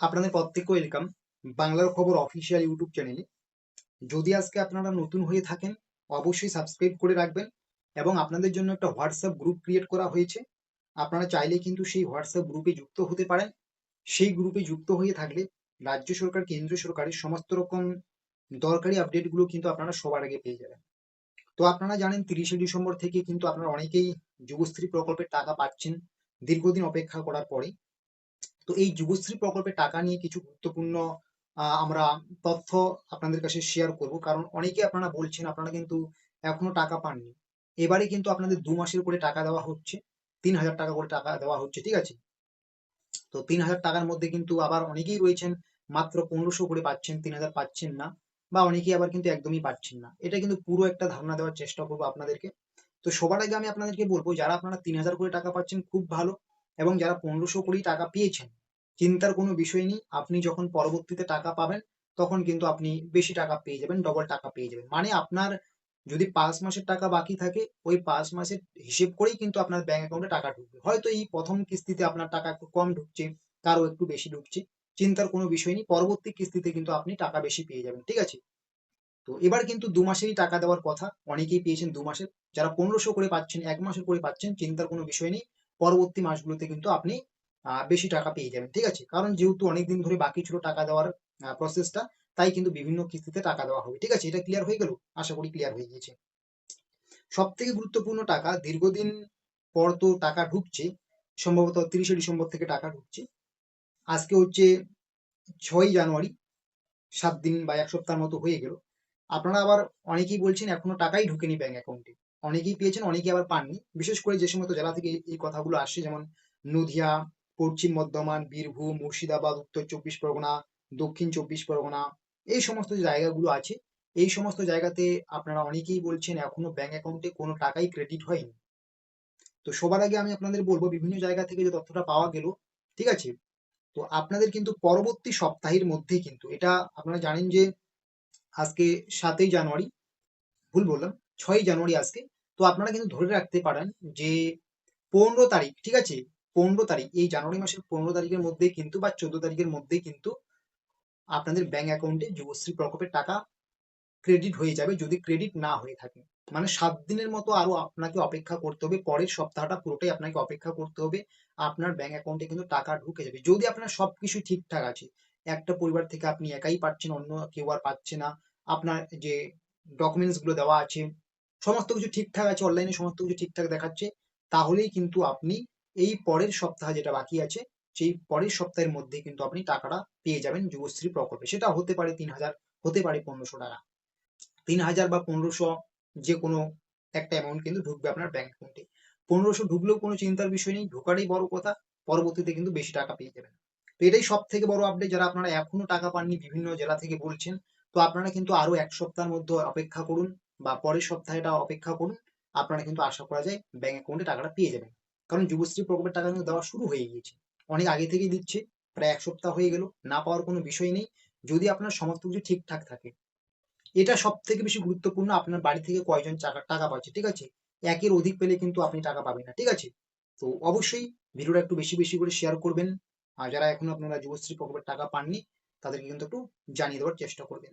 আপনাদের প্রত্যেককে ওয়েলকাম বাংলার খবর অফিসিয়াল ইউটিউব চ্যানেলে যদি আজকে আপনারা নতুন হয়ে থাকেন অবশ্যই সাবস্ক্রাইব করে রাখবেন এবং আপনাদের জন্য একটা হোয়াটসঅ্যাপ গ্রুপ ক্রিয়েট করা হয়েছে। আপনারা চাইলে কিন্তু সেই হোয়াটসঅ্যাপ গ্রুপে যুক্ত হতে পারেন। সেই গ্রুপে যুক্ত হয়ে থাকলে রাজ্য সরকার কেন্দ্র সরকারের সমস্ত রকম দরকারি আপডেটগুলো কিন্তু আপনারা সবার আগে পেয়ে যাবেন। তো আপনারা জানেন তিরিশে ডিসেম্বর থেকে কিন্তু আপনারা অনেকেই যুবশ্রী প্রকল্পের টাকা পাচ্ছেন। দীর্ঘদিন অপেক্ষা করার পরে তো এই যুবশ্রী প্রকল্পের টাকা নিয়ে কিছু গুরুত্বপূর্ণ আমরা তথ্য আপনাদের কাছে শেয়ার করব। কারণ অনেকে আপনারা বলছেন, আপনারা কিন্তু এখনও টাকা পাননি। এবারে কিন্তু আপনাদের দু মাসের করে টাকা দেওয়া হচ্ছে, তিন হাজার টাকা করে টাকা দেওয়া হচ্ছে, ঠিক আছে? তো তিন হাজার টাকার মধ্যে কিন্তু আবার অনেকেই রয়েছেন, মাত্র পনেরোশো করে পাচ্ছেন, তিন হাজার পাচ্ছেন না, বা অনেকেই আবার কিন্তু একদমই পাচ্ছেন না। এটা কিন্তু পুরো একটা ধারণা দেওয়ার চেষ্টা করব আপনাদেরকে। তো সবার আগে আমি আপনাদেরকে বলব, যারা আপনারা তিন হাজার করে টাকা পাচ্ছেন, খুব ভালো। এবং যারা পনেরোশো কোটি টাকা পেয়েছেন চিন্তার কোনো বিষয় নেই। আপনি যখন পরবর্তীতে টাকা পাবেন, তখন কিন্তু আপনি বেশি টাকা পেয়ে যাবেন ডবল টাকা পেয়ে যাবেন। মানে আপনার যদি পাঁচ মাসের টাকা বাকি থাকে, ওই পাঁচ মাসের হিসেব করেই কিন্তু আপনার ব্যাংক অ্যাকাউন্টে টাকা ঢুকবে। হয়তো এই প্রথম কিস্তিতে আপনার টাকা একটু কম ঢুকছে কারও একটু বেশি ঢুকছে, চিন্তার কোনো বিষয় নেই। পরবর্তী কিস্তিতে কিন্তু আপনি টাকা বেশি পেয়ে যাবেন, ঠিক আছে? তো এবার কিন্তু দু মাসেরই টাকা দেওয়ার কথা, অনেকেই পেয়েছেন দু মাসের। যারা পনেরোশো করে পাচ্ছেন, এক মাসের করে পাচ্ছেন, চিন্তার কোনো বিষয় নেই। পরবর্তী মাসগুলোতে কিন্তু আপনি বেশি টাকা পেয়ে যাবেন, ঠিক আছে? কারণ যেহেতু অনেকদিন ধরে বাকি ছিল টাকা দেওয়ার প্রসেসটা তাই কিন্তু বিভিন্ন কিস্তিতে টাকা দেওয়া হবে, ঠিক আছে? এটা ক্লিয়ার হয়ে গেল? আশা করি ক্লিয়ার হয়ে গিয়েছে। সব থেকে গুরুত্বপূর্ণ টাকা, দীর্ঘদিন পর তো টাকা ঢুকছে, সম্ভবত তিরিশে ডিসেম্বর থেকে টাকা ঢুকছে। আজকে হচ্ছে ছয় জানুয়ারি, সাত দিন বা এক সপ্তাহের মতো হয়ে গেল। আপনারা আবার অনেকেই বলছেন এখনও টাকাই ঢুকেনি ব্যাংক অ্যাকাউন্টে অনেকেই পেয়েছেন, অনেকেই আবার পাননি। বিশেষ করে যে সমস্ত জেলা থেকে এই- কথাগুলো আসছে, যেমন নদিয়া পশ্চিম বর্ধমান, বীরভূম, মুর্শিদাবাদ, উত্তর চব্বিশ পরগনা, দক্ষিণ চব্বিশ পরগনা, এই সমস্ত জায়গাগুলো আছে, এই সমস্ত জায়গাতে আপনারা অনেকেই বলছেন এখনও ব্যাংক অ্যাকাউন্টে কোনো টাকাই ক্রেডিট হয়নি। তো সবার আগে আমি আপনাদের বলব বিভিন্ন জায়গা থেকে যে তথ্যটা পাওয়া গেল, ঠিক আছে? তো আপনাদের কিন্তু পরবর্তী সপ্তাহের মধ্যে কিন্তু, এটা আপনারা জানেন যে আজকে সাতই জানুয়ারি, ভুল বললাম, ছয়ই জানুয়ারি আজকে, তো আপনারা কিন্তু ধরে রাখতে পারেন যে পনেরো তারিখ, ঠিক আছে? পনেরো তারিখ, এই জানুয়ারি মাসের পনেরো তারিখের মধ্যে কিন্তু বা চোদ্দ তারিখের মধ্যে কিন্তু আপনাদের ব্যাংক অ্যাকাউন্টে যুবশ্রী প্রকল্পের টাকা ক্রেডিট হয়ে যাবে যদি ক্রেডিট না হয়ে থাকে। মানে সাত দিনের মতো আরও আপনাকে অপেক্ষা করতে হবে, পরের সপ্তাহটা পুরোটাই আপনাকে অপেক্ষা করতে হবে, আপনার ব্যাংক অ্যাকাউন্টে কিন্তু টাকা ঢুকে যাবে। যদি আপনার সবকিছু ঠিকঠাক আছে, একটা পরিবার থেকে আপনি একাই পাচ্ছেন, অন্য কেউ আর পাচ্ছে না, আপনার যে ডকুমেন্টসগুলো দেওয়া আছে, সমস্ত কিছু ঠিকঠাক আছে অনলাইনে সমস্ত কিছু ঠিকঠাক দেখাচ্ছে, তাহলেই কিন্তু আপনি এই পরের সপ্তাহ যেটা বাকি আছে, সেই পরের সপ্তাহের মধ্যে কিন্তু আপনি টাকাটা পেয়ে যাবেন যুবশ্রী প্রকল্পে। সেটা হতে পারে তিন হাজার, হতে পারে পনেরোশো টাকা। তিন হাজার বা পনেরোশো যে কোনো একটা অ্যামাউন্ট কিন্তু ঢুকবে আপনার ব্যাংক অ্যাকাউন্টে পনেরোশো ঢুকলেও কোনো চিন্তার বিষয় নেই, ঢোকারই বড় কথা, পরবর্তীতে কিন্তু বেশি টাকা পেয়ে যাবেন। তো এটাই সব থেকে বড় আপডেট যারা আপনারা এখনও টাকা পাননি বিভিন্ন জেলা থেকে বলছেন, তো আপনারা কিন্তু আরও এক সপ্তাহের মধ্যে অপেক্ষা করুন বা পরের সপ্তাহেটা অপেক্ষা করুন, আপনারা কিন্তু আশা করা যায় ব্যাংক অ্যাকাউন্টে টাকাটা পেয়ে যাবেন। কারণ যুবশ্রী প্রকল্পের টাকা কিন্তু দেওয়া শুরু হয়ে গিয়েছে। অনেক আগে থেকেই দিচ্ছে, প্রায় এক সপ্তাহ হয়ে গেল, না পাওয়ার কোনো বিষয় নেই। যদি আপনার সমস্ত কিছু ঠিকঠাক থাকে, এটা সব থেকে বেশি গুরুত্বপূর্ণ আপনার বাড়ি থেকে কয়জন টাকা পাচ্ছে, ঠিক আছে? একের অধিক পেলে কিন্তু আপনি টাকা পাবেন না, ঠিক আছে? তো অবশ্যই ভিডিওটা একটু বেশি বেশি করে শেয়ার করবেন। আর যারা এখনও আপনারা যুবশ্রী প্রকল্পের টাকা পাননি, তাদেরকে কিন্তু একটু জানিয়ে দেওয়ার চেষ্টা করবেন।